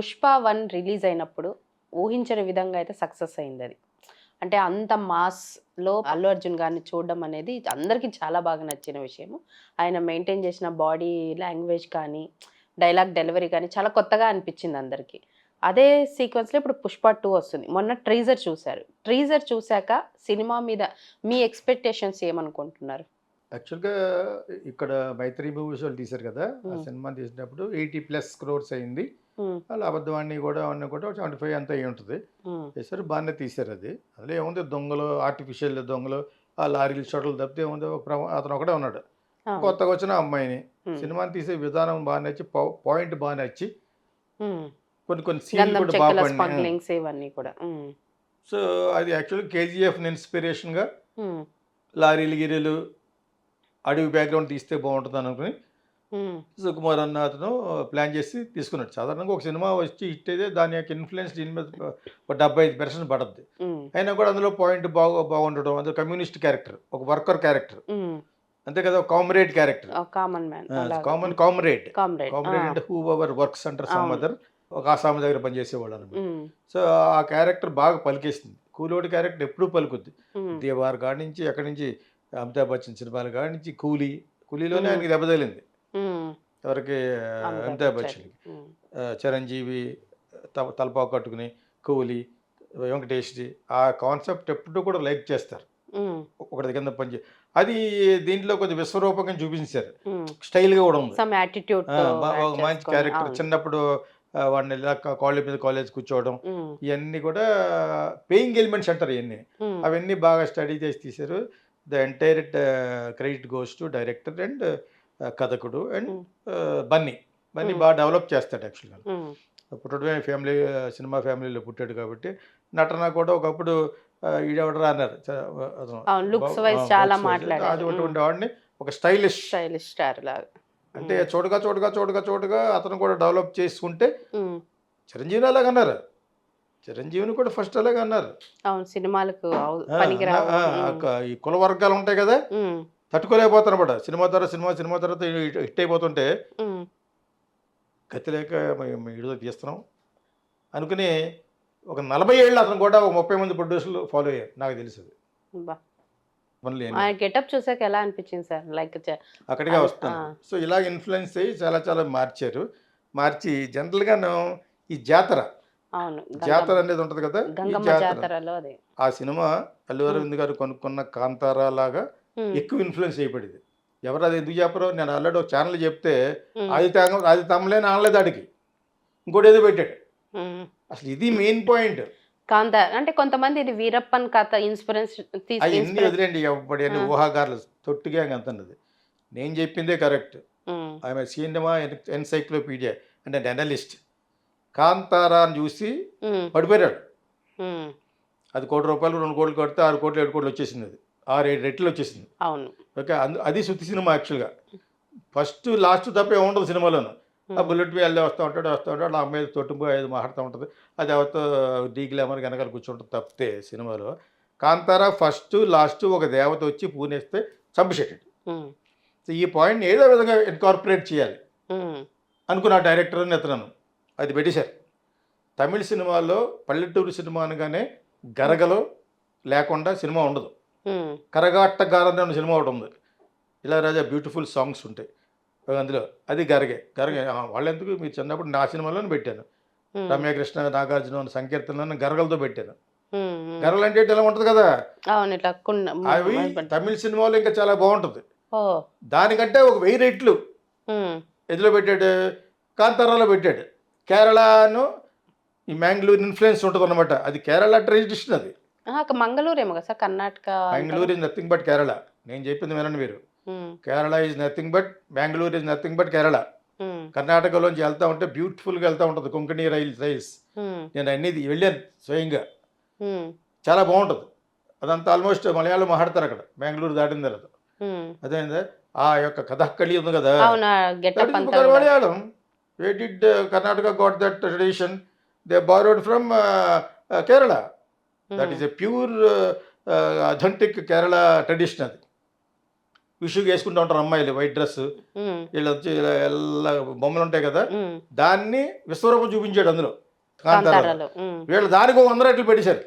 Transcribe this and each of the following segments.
Pushpa one release అయినప్పుడు ఊహించని విధంగా అయితే సక్సెస్ అయింది అది. అంటే అంత మాస్లో అల్లు అర్జున్ గారిని చూడడం అనేది అందరికీ చాలా బాగా నచ్చిన విషయము. ఆయన మెయింటైన్ చేసిన బాడీ లాంగ్వేజ్ కానీ డైలాగ్ డెలివరీ కానీ చాలా కొత్తగా అనిపించింది అందరికీ. అదే సీక్వెన్స్లో ఇప్పుడు పుష్ప టూ వస్తుంది. మొన్న ట్రీజర్ చూశారు. ట్రీజర్ చూశాక సినిమా మీద మీ ఎక్స్పెక్టేషన్స్ ఏమనుకుంటున్నారు? యాక్చువల్గా ఇక్కడ మైత్రి మూవీస్ వాళ్ళు తీశారు కదా ఆ. సినిమా తీసినప్పుడు ఎయిటీ ప్లస్ క్రోర్స్ అయింది. అబద్ధవాణి కూడా అన్నీ కూడా సెవెంటీ ఫైవ్ అంత అయి ఉంటుంది చేశారు బాగానే తీశారు అది అందులో ఏముంది? దొంగలు ఆర్టిఫిషియల్ దొంగలు ఆ లారీలు షటలు తప్పితే ఏముంది? అతను ఒకటే ఉన్నాడు. కొత్తగా వచ్చిన అమ్మాయిని. సినిమాని తీసే విధానం బాగా నచ్చి పాయింట్ బాగా నచ్చి. కొన్ని కొన్ని సీన్లు కూడా బాగా సో అది యాక్చువల్గా కేజీఎఫ్ ఇన్స్పిరేషన్గా లారీలు గిరీలు అడవి బ్యాక్గ్రౌండ్ తీస్తే బాగుంటుంది అనుకుని సుకుమార్ అన్న అతను ప్లాన్ చేసి తీసుకున్నాడు. సాధారణంగా ఒక సినిమా వచ్చి హిట్ అయితే దాని యొక్క ఇన్ఫ్లుయెన్స్ దీని మీద ఒక డెబ్బై ఐదు పర్సెంట్ పడుద్ది. అయినా కూడా అందులో పాయింట్ బాగా బాగుండడం అందులో కమ్యూనిస్ట్ క్యారెక్టర్ ఒక వర్కర్ క్యారెక్టర్. అంతే కదా comrade character. Common common comrade. Comrade అంటే హూ అవర్ వర్క్స్ అంటారు సమ్ అవును. అదర్ ఒక ఆసామి దగ్గర పనిచేసేవాళ్ళు అనమాట. సో ఆ క్యారెక్టర్ బాగా పలికేసింది. కూలోడి క్యారెక్టర్ ఎప్పుడూ పలుకుద్ది. దేవార్ కాడి నుంచి ఎక్కడి నుంచి అమితాబ్ బచ్చన్ సినిమాల కాడి నుంచి కూలీ. కూలీలోనే. ఆయనకి దెబ్బతగిలింది ఎవరికి అమితాబ్ బచ్చన్ చిరంజీవి తలపాకు కట్టుకుని కూలి వెంకటేష్ది ఆ కాన్సెప్ట్ ఎప్పుడు కూడా లైక్ చేస్తారు. ఒకటి కింద పని అది దీంట్లో కొంచెం విశ్వరూపంగా చూపించారు. స్టైల్గా కూడా ఉంది. మంచి క్యారెక్టర్ చిన్నప్పుడు వాడిని ఇలా కాలేజ్ మీద కాలేజ్ కూర్చోవడం ఇవన్నీ కూడా పేయింగ్ ఎలిమెంట్స్ అంటారు ఇవన్నీ అవన్నీ బాగా స్టడీ చేసి తీశారు. The entire credit goes to director and కథకుడు and Bunny. Bunny. బాగా డెవలప్ చేస్తాడు యాక్చువల్గా. పుట్టడమే ఫ్యామిలీ సినిమా ఫ్యామిలీలో పుట్టాడు కాబట్టి నటన కూడా ఒకప్పుడు ఈడెవడరా అన్నారు. అది అటువంటి వాడిని ఒక స్టైలిష్. స్టైలిష్ స్టార్ లాగా. అంటే చోటుగా చోటుగా చోటుగా చోటుగా అతను కూడా డెవలప్ చేసుకుంటే చిరంజీవిని అలాగ అన్నారు. చిరంజీవిని కూడా ఫస్ట్ అలాగే అన్నారు. అవును సినిమాలకు ఈ కుల వర్గాలు ఉంటాయి కదా. ఉమ్, తట్టుకోలేకపోతున్నమాట సినిమా తర్వాత సినిమా సినిమా తర్వాత హిట్- అయిపోతుంటే గతి లేక మేము విడుదల తీస్తున్నాం. అనుకుని ఒక నలభై ఏళ్ళు అతను కూడా ఒక ముప్పై మంది ప్రొడ్యూసర్లు ఫాలో అయ్యారు. నాకు తెలుసు బా. పనులు ఏం ఆయన గెటప్ చూసాక ఎలా అనిపించింది సార్? లైక్ అక్కడికే అది- వస్తాను. సో ఇలా ఇన్ఫ్లుయెన్స్ అయ్యి చాలా చాలా మార్చారు. మార్చి జనరల్గాను ఈ జాతర. అవును. జాతర అనేది ఉంటుంది కదా జాతరలో ఆ సినిమా అల్లు అరవింద్ గారు కొనుక్కున్న కాంతారా లాగా ఎక్కువ ఇన్ఫ్లుయెన్స్ అయిపడింది ఎవరు అది ఎందుకు చెప్పరు నేను ఆల్రెడీ ఒక ఛానల్ చెప్తే అది తాగ అది తమ్మలేని ఆనలేదు ఆడికి. ఇంకోటి ఏదో పెట్టాడు. అసలు ఇది మెయిన్ పాయింట్ కాంత అంటే కొంతమంది ఇది వీరప్పన్ కథ ఇన్స్పిరెన్స్ అవన్నీ వదిలేండి ఎవరి అన్ని. ఊహాగారులు. తొట్టిగా అంత అన్నది. నేను చెప్పిందే కరెక్ట్ ఆమె సినిమా ఎన్సైక్లోపీడియా అంటే అనలిస్ట్ కాంతారాన్ని చూసి ఉమ్, పడిపోయాడు. అది కోటి రూపాయలు రెండు కోట్లు కడితే ఆరు కోట్లు ఏడు కోట్లు వచ్చేసింది అది. ఆరు ఏడు రెట్లు వచ్చేసింది. అవును. ఓకే అందు అది శుద్ధి సినిమా యాక్చువల్గా. ఫస్ట్ లాస్ట్ తప్ప ఏముండదు సినిమాలోను. ఆ బుల్లెట్ మీద వెళ్ళి వస్తూ ఉంటాడు వస్తూ ఉంటాడు ఆ అమ్మాయి తొట్టు ఐదు మాట్లాడుతూ ఉంటుంది. అది ఎవరితో డీ గ్లామర్ వెనకాల కూర్చుంటుంది తప్పితే సినిమాలో. కాంతారా ఫస్ట్ లాస్ట్ ఒక దేవత వచ్చి పూనేస్తే చంపేసేటాడు ఉమ్, సో ఈ పాయింట్ ఏదో విధంగా ఇన్కార్పొరేట్ చేయాలి. అనుకున్న డైరెక్టర్ అని ఎత్తనాను అది పెట్టేశారు. తమిళ సినిమాలో పల్లెటూరు సినిమా అనగానే గరగలో లేకుండా సినిమా ఉండదు. కరగాట్ట గారని అనే సినిమా ఒకటి ఉంది. ఇలా రాజా బ్యూటిఫుల్ సాంగ్స్ ఉంటాయి. అందులో అది గరగే గరగే. వాళ్ళెందుకు? మీరు చిన్నప్పుడు నా సినిమాలోనే పెట్టాను. రమ్యకృష్ణ నాగార్జున సంకీర్తనలను గరగలతో పెట్టాను. గరగలు అంటే ఇలా ఉంటుంది కదా? అవి తమిళ సినిమాలో ఇంకా చాలా బాగుంటుంది. దానికంటే ఒక వెయ్యి రెట్లు. ఎదిలో పెట్టాడు కాంతారాలో పెట్టాడు. కేరళను ఈ మ్యాంగ్లూర్ ఇన్ఫ్లుయెన్స్ ఉంటుంది అనమాట అది కేరళ ట్రెడిషన్ అది. ఆహా, అక్క మంగళూరు ఏమో కదా sir Karnataka. Bengaluru is nothing but Kerala నేను చెప్పింది వినండి మీరు. Kerala is nothing but Bengaluru is nothing but Kerala కర్ణాటకలోంచి వెళ్తా ఉంటే బ్యూటిఫుల్గా వెళ్తా ఉంటుంది కొంకణి రైల్ రైల్స్ ఉమ్, నేను అన్ని వెళ్ళాను స్వయంగా. ఉమ్, చాలా బాగుంటుంది. అదంతా ఆల్మోస్ట్ మలయాళం మాట్లాడతారు అక్కడ బెంగళూరు దాటిన తర్వాత. ఉమ్. అదేందా? ఆ యొక్క కథక్కళి ఉంది కదా. అవునా గెటప్ That is అంతా Mukar కూడా. Malayalam. Where did uh, A pure, uh, uh, authentic Kerala tradition. అది. విషుగా వేసుకుంటూ ఉంటారు అమ్మాయిలు వైట్ డ్రెస్ ఉమ్, వీళ్ళు వచ్చి ఎలా బొమ్మలు ఉంటాయి కదా ఉమ్. దాన్ని విశ్వరూపం చూపించాడు అందులో కాంతారాలో. ఉమ్, వీళ్ళు దానికి వంద రెట్లు పెట్టేశారు.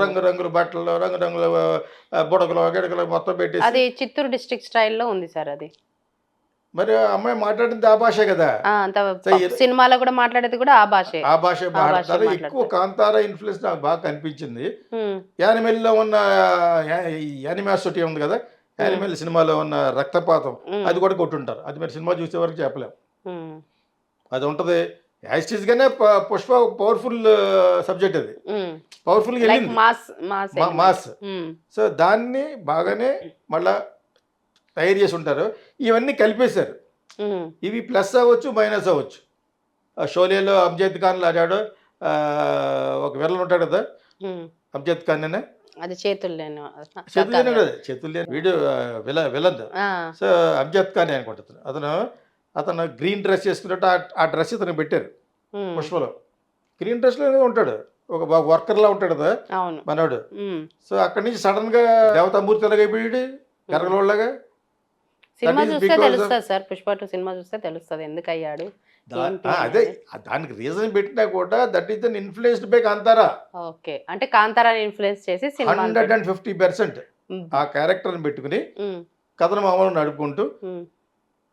రంగు రంగుల బట్టలు రంగు రంగుల ఆ, బుడగలు గిడకలు మొత్తం పెట్టేసి అది చిత్తూరు డిస్ట్రిక్ట్ స్టైల్లో ఉంది సార్ అది. మరి అమ్మాయి మాట్లాడింది ఆ భాషే కదా? సినిమాలో కూడా మాట్లాడేది కూడా ఆ భాషే. ఆ భాష మాట్లాడతారు. ఎక్కువ కాంతార ఇన్ఫ్లుయెన్స్ నాకు బాగా కనిపించింది. యానిమల్లో ఉన్న యానిమాసిటీ ఉంది కదా? యానిమల్ సినిమాలో ఉన్న రక్తపాతం అది కూడా కొట్టుంటారు. అది మరి సినిమా చూసే వరకు చెప్పలేం. ఉమ్, అది ఉంటుంది. యాస్టీస్గానే పుష్ప పవర్ఫుల్ సబ్జెక్ట్ అది. పవర్ఫుల్ మాస్ సో దాన్ని బాగానే మళ్ళా తయారు చేసి ఉంటారు. ఇవన్నీ కలిపేశారు. ఇవి ప్లస్ అవ్వచ్చు మైనస్ అవ్వచ్చు. షోలేలో అమ్జద్ ఖాన్ ఆడాడు ఒక విలన్ ఉంటాడు కదా? ఉమ్. అమ్జద్ ఖాన్ అనే? అది చేతులు లేని చేతులు కదా చేతులు లేని వీడు ఆ, విల విలన్. సో అమ్జద్ ఖాన్ అనుకుంటుంది అతను అతను గ్రీన్ డ్రెస్ చేసుకున్నట్టు ఆ- డ్రెస్ ఇతను పెట్టారు. పుష్పలో. గ్రీన్ డ్రెస్లోనే ఉంటాడు. ఒక వర్కర్లా ఉంటాడు కదా? మనోడు. సో అక్కడి నుంచి సడన్గా దేవతామూర్తి ఎలాగ అయిపోయాడు గరగలోళ్ళగా సినిమా చూస్తే తెలుస్తుంది సార్. పుష్ప టూ సినిమా చూస్తే తెలుస్తుంది. ఎందుకు అయ్యాడు అదే దానికి రీజన్ పెట్టినా కూడా that is then influenced by Kantara okay. అంటే కాంతారాని ఇన్ఫ్లుయెన్స్ చేసి cinema hundred and fifty percent ఆ క్యారెక్టర్ని పెట్టుకుని కథను మామూలు నడుపుకుంటూ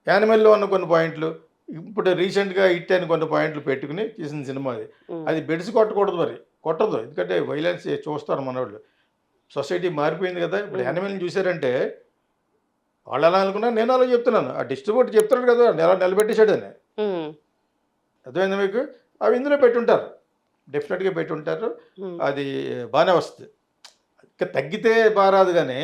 యానిమల్లో ఉన్న కొన్ని పాయింట్లు ఇప్పుడు రీసెంట్గా హిట్ అయిన కొన్ని పాయింట్లు పెట్టుకుని తీసిన సినిమా అది. అది బెడిసి కొట్టకూడదు మరి. కొట్టదు. ఎందుకంటే వైలెన్స్ చూస్తారు మనోళ్ళు. సొసైటీ మారిపోయింది కదా. ఇప్పుడు. యానిమల్ని చూసారంటే వాళ్ళు ఎలా అనుకున్నా నేను అలా చెప్తున్నాను. ఆ డిస్ట్రిబ్యూటర్ చెప్తున్నాడు కదా నెల నిలబెట్టేశాడు అని. అర్థమైంది మీకు? అవి ఇందులో పెట్టుంటారు. డెఫినెట్గా పెట్టుంటారు. అది బాగానే వస్తుంది. ఇంకా తగ్గితే బారాదు కానీ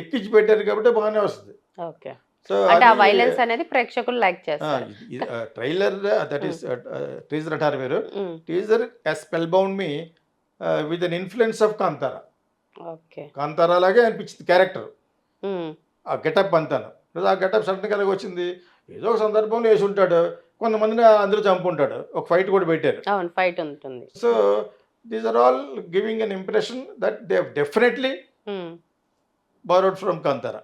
ఎక్కించి పెట్టారు కాబట్టి బాగానే వస్తుంది. ఓకే. సో అంటే ఆ వైలెన్స్ అనేది ప్రేక్షకులు లైక్ చేస్తారు. ట్రైలర్ దట్ ఈస్ టీజర్ అంటారు మీరు. Teaser spellbound me with an influence of Kantara okay. Kantara లాగే అనిపించింది క్యారెక్టర్ ఆ గెటప్ అంతాను. లేదా ఆ గెటప్ సడన్గా ఎలాగ వచ్చింది. ఏదో ఒక సందర్భంలో వేసి ఉంటాడు. కొంతమందిని అందులో చంపుంటాడు. ఒక ఫైట్ కూడా పెట్టారు. అవును ఫైట్ ఉంటుంది. So these are all giving an impression that they definitely borrowed from Kantara.